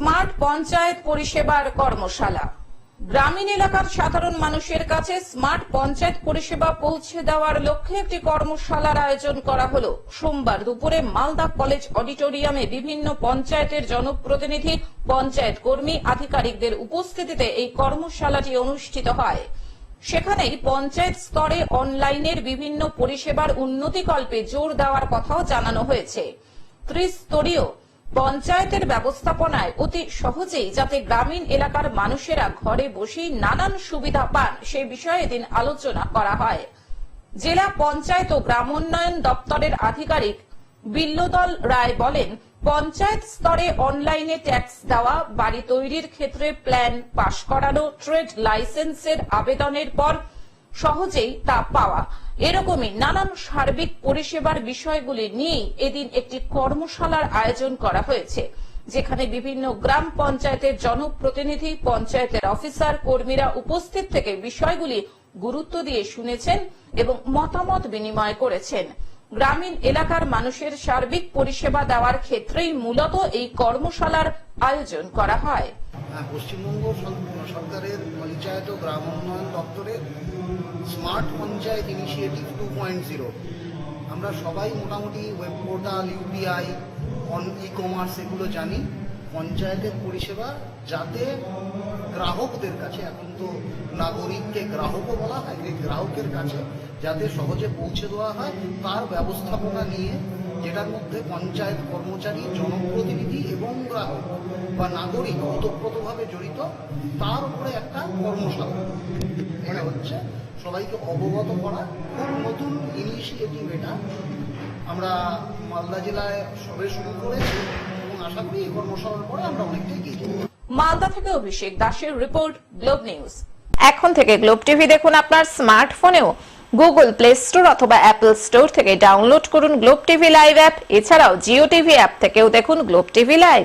Smart panchayat পরিষেবার কর্মশালা। গ্রামীণ এলাকার সাধারণ মানুষের কাছে স্মার্ট পঞ্চায়েত পরিষেবা পৌঁছে দেওয়ার লক্ষ্যে একটি কর্মশালার আয়োজন করা হলো। সোমবার দুপুরে মালদা কলেজ অডিটোরিয়ামে বিভিন্ন পঞ্চায়েতের জনপ্রতিনিধি, পঞ্চায়েত কর্মী, আধিকারিকদের উপস্থিতিতে এই কর্মশালাটি অনুষ্ঠিত হয়। সেখানেই পঞ্চায়েত স্তরে অনলাইনের বিভিন্ন পরিষেবার উন্নতিকল্পে জোর দেওয়ার কথাও জানানো হয়েছে। ত্রিস্তরীয় পঞ্চায়েতের ব্যবস্থাপনায় অতি সহজেই যাতে গ্রামীণ এলাকার মানুষেরা ঘরে বসেই নানান সুবিধা পান, সে বিষয়ে এদিন আলোচনা করা হয়। জেলা পঞ্চায়েত ও গ্রামোন্নয়ন দপ্তরের আধিকারিক বিল্লদল রায় বলেন, পঞ্চায়েত স্তরে অনলাইনে ট্যাক্স দেওয়া, বাড়ি তৈরির ক্ষেত্রে প্ল্যান পাশ করানো, ট্রেড লাইসেন্সের আবেদনের পর সহজেই তা পাওয়া। এরকমই নানান সার্বিক পরিষেবার বিষয়গুলি নিয়েই এদিন একটি কর্মশালার আয়োজন করা হয়েছে যেখানে বিভিন্ন গ্রাম পঞ্চায়েতের জনপ্রতিনিধি পঞ্চায়েতের অফিসার কর্মীরা উপস্থিত থেকে বিষয়গুলি গুরুত্ব দিয়ে শুনেছেন এবং মতামত বিনিময় করেছেন। গ্রামীণ এলাকার মানুষের সার্বিক পরিষেবা দেওয়ার ক্ষেত্রেই মূলত এই কর্মশালার আয়োজন করা হয়। হ্যাঁ, পশ্চিমবঙ্গ সরকারের পঞ্চায়েত ও গ্রাম উন্নয়ন দপ্তরের smart panchayat initiative two point zero আমরা সবাই মোটামুটি web portal UPI on e commerce এগুলো জানি। পঞ্চায়েতের পরিষেবা যাতে গ্রাহকদের কাছে, এখন তো নাগরিককে গ্রাহকও বলা হয় গ্রাহকের কাছে যাতে সহজে পৌঁছে দেওয়া হয়, তার ব্যবস্থাপনা নিয়ে, যেটার মধ্যে পঞ্চায়েত কর্মচারী, জনপ্রতিনিধি এবং গ্রাহক বা নাগরিক ওতপ্রোতভাবে জড়িত তার উপরে একটা কর্মশালা। এটা হচ্ছে সবাইকে অবগত করা খুব নতুন ইনিশিয়েটিভ এটা। আমরা মালদা জেলায় সবে শুরু করেছি এবং আশা করি এই কর্মশালার পরে আমরা অনেকটা এগিয়ে যাব। মালদা থেকে অভিষেক দাসের রিপোর্ট গ্লোব নিউজ। এখন থেকে গ্লোব টিভি দেখুন আপনার স্মার্টফোনেও। গুগল প্লে স্টোর অথবা অ্যাপল স্টোর থেকে ডাউনলোড করুন গ্লোব টিভি লাইভ অ্যাপ। এছাড়াও জিও টিভি অ্যাপ থেকেও দেখুন গ্লোব টিভি লাইভ।